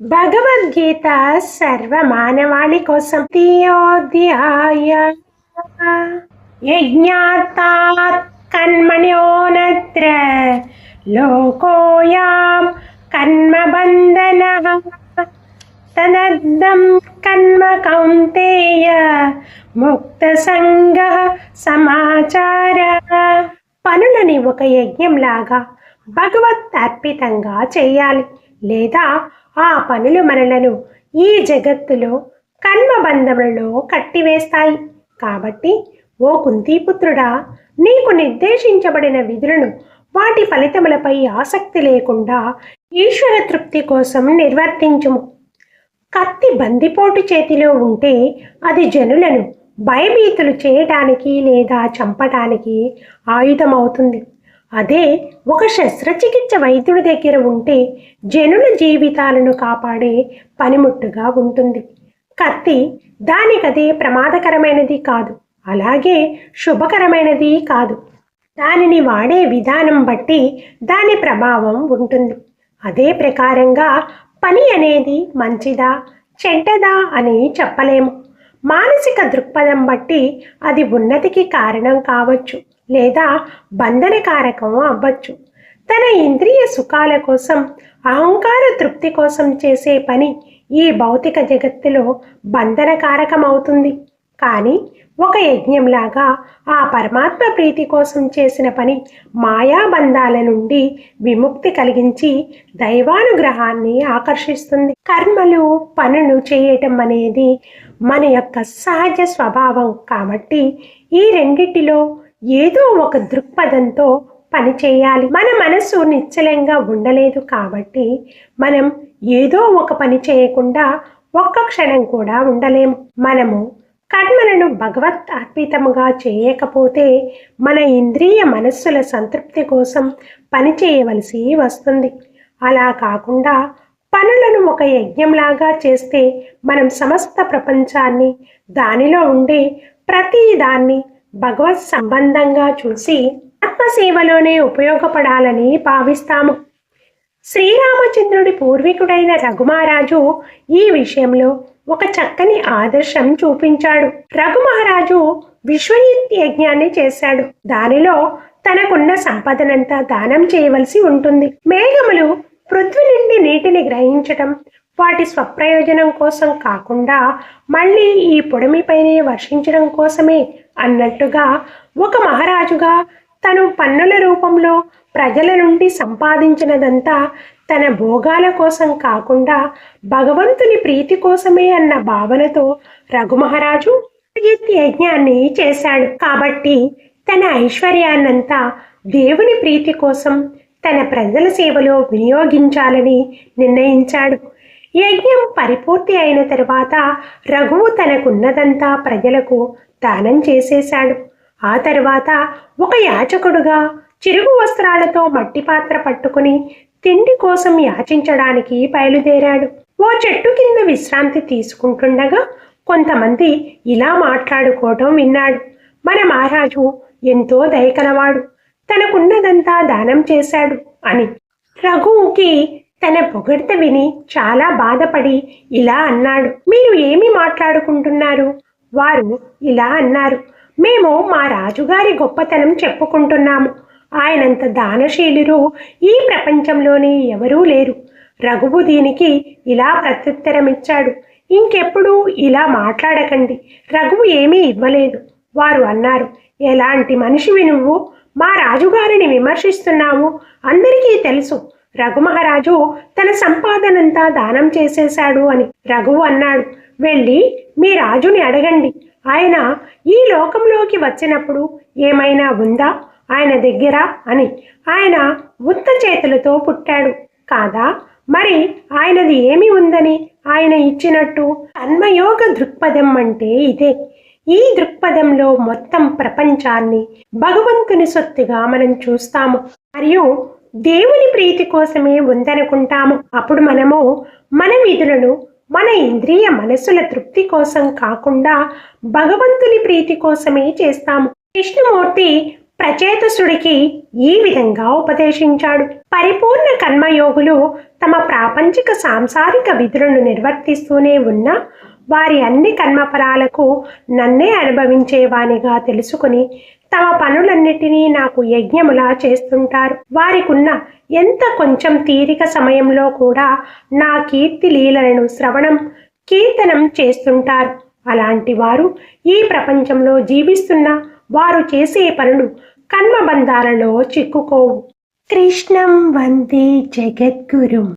భగవద్గీత సర్వ మానవాళి కోసం తీయోధ్యాయ. యజ్ఞాతాత్ కన్మణ్యోనత్ర లోకోయాం కర్మబంధన తదర్థం కన్మ కౌంతేయ ముక్త సంగ సమాచార. పనులని ఒక యజ్ఞంలాగా భగవత్ అర్పితంగా చేయాలి లేదా ఆ పనులు మనలను ఈ జగత్తులో కర్మబంధములలో కట్టివేస్తాయి. కాబట్టి ఓ కుంతీపుత్రుడా నీకు నిర్దేశించబడిన విధులను వాటి ఫలితములపై ఆసక్తి లేకుండా ఈశ్వర తృప్తి కోసం నిర్వర్తించుము. కత్తి బందిపోటు చేతిలో ఉంటే అది జనులను భయభీతులు చేయటానికి లేదా చంపటానికి ఆయుధమవుతుంది. అదే ఒక శస్త్రచికిత్స వైద్యుడి దగ్గర ఉంటే జనుల జీవితాలను కాపాడే పనిముట్టుగా ఉంటుంది. కత్తి దానికదే ప్రమాదకరమైనది కాదు. అలాగే శుభకరమైనది కాదు. దానిని వాడే విధానం బట్టి దాని ప్రభావం ఉంటుంది. అదే ప్రకారంగా పని అనేది మంచిదా చెడ్డదా అని చెప్పలేము. మానసిక దృక్పథం బట్టి అది ఉన్నతికి కారణం కావచ్చు. లేదా బంధనకారకం అవ్వచ్చు. తన ఇంద్రియ సుఖాల కోసం అహంకార తృప్తి కోసం చేసే పని ఈ భౌతిక జగత్తులో బంధనకారకమవుతుంది. కానీ ఒక యజ్ఞంలాగా ఆ పరమాత్మ ప్రీతి కోసం చేసిన పని మాయాబంధాల నుండి విముక్తి కలిగించి దైవానుగ్రహాన్ని ఆకర్షిస్తుంది. కర్మలు పనులు చేయటం అనేది మన యొక్క సహజ స్వభావం కాబట్టి ఈ రెండిటిలో ఏదో ఒక దృక్పథంతో పని చేయాలి. మన మనసు నిశ్చలంగా ఉండలేదు కాబట్టి మనం ఏదో ఒక పని చేయకుండా ఒక్క క్షణం కూడా ఉండలేము మనము కర్మలను భగవత్ అర్పితముగా చేయకపోతే మన ఇంద్రియ మనస్సుల సంతృప్తి కోసం పని చేయవలసి వస్తుంది. అలా కాకుండా పనులను ఒక యజ్ఞంలాగా చేస్తే మనం సమస్త ప్రపంచాన్ని దానిలో ఉండే ప్రతి దాన్ని భగవత్ సంబంధంగా చూసి ఆత్మసేవలోనే ఉపయోగపడాలని భావిస్తాము. శ్రీరామచంద్రుడి పూర్వీకుడైన రఘుమహారాజు ఈ విషయంలో ఒక చక్కని ఆదర్శం చూపించాడు. రఘుమహారాజు విశ్వయుక్తి యజ్ఞాన్ని చేశాడు. దానిలో తనకున్న సంపదనంతా దానం చేయవలసి ఉంటుంది. మేఘములు పృథ్వీ నుండి నీటిని గ్రహించటం వాటి స్వప్రయోజనం కోసం కాకుండా మళ్ళీ ఈ పొడమిపైనే వర్షించడం కోసమే అన్నట్టుగా ఒక మహారాజుగా తను పన్నుల రూపంలో ప్రజల నుండి సంపాదించినదంతా తన భోగాల కోసం కాకుండా భగవంతుని ప్రీతి కోసమే అన్న భావనతో రఘుమహారాజు యజ్ఞాన్ని చేశాడు. కాబట్టి తన ఐశ్వర్యాన్నంతా దేవుని ప్రీతి కోసం తన ప్రజల సేవలో వినియోగించాలని నిర్ణయించాడు. యజ్ఞం పరిపూర్తి అయిన తరువాత రఘువు తనకున్నదంతా ప్రజలకు దానం చేసేశాడు. ఆ తర్వాత ఒక యాచకుడుగా చిరుగు వస్త్రాలతో మట్టి పాత్ర పట్టుకుని తిండి కోసం యాచించడానికి బయలుదేరాడు. ఓ చెట్టు కింద విశ్రాంతి తీసుకుంటుండగా కొంతమంది ఇలా మాట్లాడుకోవటం విన్నాడు. మన మహారాజు ఎంతో దయకలవాడు. తనకున్నదంతా దానం చేశాడు అని రఘువుకి తన పొగడ్త విని చాలా బాధపడి ఇలా అన్నాడు. మీరు ఏమి మాట్లాడుకుంటున్నారు? వారు ఇలా అన్నారు. మేము మా రాజుగారి గొప్పతనం చెప్పుకుంటున్నాము. ఆయనంత దానశీలురు ఈ ప్రపంచంలోనే ఎవరూ లేరు. రఘువు దీనికి ఇలా ప్రత్యుత్తరమిచ్చాడు. ఇంకెప్పుడు ఇలా మాట్లాడకండి. రఘువు ఏమీ ఇవ్వలేదు. వారు అన్నారు ఎలాంటి మనిషివి నువ్వు? మా రాజుగారిని విమర్శిస్తున్నావు. అందరికీ తెలుసు. రఘుమహారాజు తన సంపాదనంతా దానం చేసేశాడు అని రఘువు అన్నాడు. వెళ్ళి మీ రాజుని అడగండి. ఆయన ఈ లోకంలోకి వచ్చినప్పుడు ఏమైనా ఉందా? ఆయన దగ్గర అని ఆయన ఉత్త చేతులతో పుట్టాడు. కాదా? మరి ఆయనది ఏమి ఉందని ఆయన ఇచ్చినట్టు అన్మయోగ దృక్పథం అంటే ఇదే. ఈ దృక్పథంలో మొత్తం ప్రపంచాన్ని భగవంతుని సొత్తుగా మనం చూస్తాము. మరియు దేవుని ప్రీతి కోసమే ఉందనుకుంటాము. అప్పుడు మనము మన విధులను మన ఇంద్రియ మనసుల తృప్తి కోసం కాకుండా భగవంతుని ప్రీతి కోసమే చేస్తాము. విష్ణుమూర్తి ప్రచేతసుడికి ఈ విధంగా ఉపదేశించాడు. పరిపూర్ణ కర్మయోగులు తమ ప్రాపంచిక సాంసారిక విధులను నిర్వర్తిస్తూనే ఉన్న వారి అన్ని కర్మఫలాలకు నన్నే అనుభవించేవానిగా తెలుసుకుని తమ పనులన్నిటినీ నాకు యజ్ఞములా చేస్తుంటారు. వారికున్న ఎంత కొంచెం తీరిక సమయంలో కూడా నా కీర్తి లీలలను శ్రవణం కీర్తనం చేస్తుంటారు. అలాంటి వారు ఈ ప్రపంచంలో జీవిస్తున్న వారు చేసే పనులు కర్మబంధాలలో చిక్కుకోవు. కృష్ణం వందే జగద్గురుం.